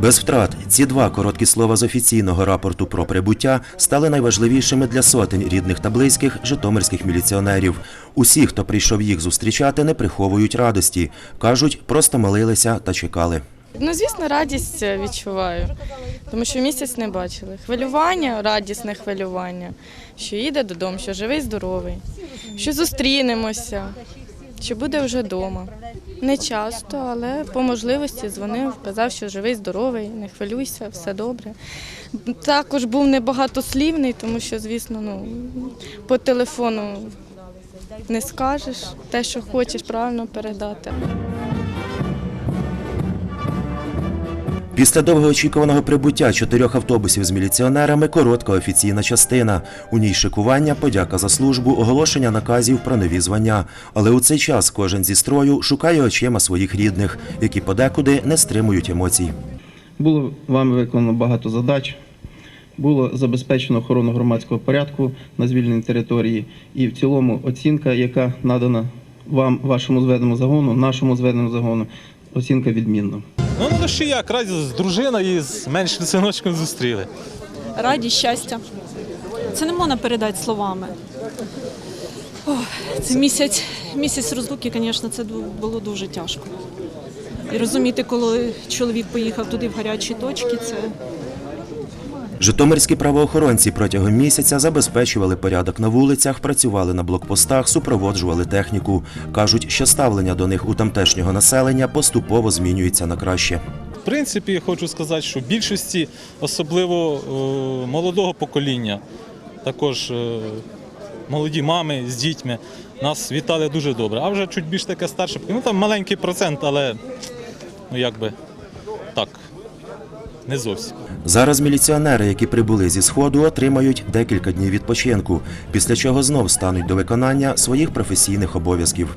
Без втрат ці два короткі слова з офіційного рапорту про прибуття стали найважливішими для сотень рідних та близьких житомирських міліціонерів. Усі, хто прийшов їх зустрічати, не приховують радості. кажуть, просто молилися та чекали. Ну, звісно, радість е, відчуваю, тому що місяць не бачили. Хвилювання, радісне хвилювання, що їде додому, що живий, здоровий, що зустрінемося, що буде вже вдома. Не часто, але по можливості дзвонив, казав, що живий, здоровий, не хвилюйся, все добре. Також був небагатослівний, тому що, звісно, ну, по телефону не скажеш те, що хочеш правильно передати. Після довгоочікуваного прибуття чотирьох автобусів з міліціонерами коротка офіційна частина. У ній шикування, подяка за службу, оголошення наказів про нові звання. Але у цей час кожен зі строю шукає очима своїх рідних, які подекуди не стримують емоцій. Було вами виконано багато задач. Було забезпечено охорону громадського порядку на звільненій території, і в цілому оцінка, яка надана вам, вашому зведеному загону, нашому зведеному загону, оцінка відмінна. Ну, ну ще як, раді з дружиною і з меншим синочком зустріли. радість, щастя. Це не можна передати словами. О, це місяць, місяць розлуки, звісно, це було дуже тяжко. І розуміти, коли чоловік поїхав туди в гарячі точки, це Житомирські правоохоронці протягом місяця забезпечували порядок на вулицях, працювали на блокпостах, супроводжували техніку. кажуть, що ставлення до них у тамтешнього населення поступово змінюється на краще. В принципі, хочу сказати, що більшості, особливо е, молодого покоління, також е, молоді мами з дітьми, нас вітали дуже добре. А вже чуть більш таке старше, ну там маленький процент, але ну якби так, не зовсім. Зараз міліціонери, які прибули зі сходу, отримають декілька днів відпочинку, після чого знов стануть до виконання своїх професійних обов'язків.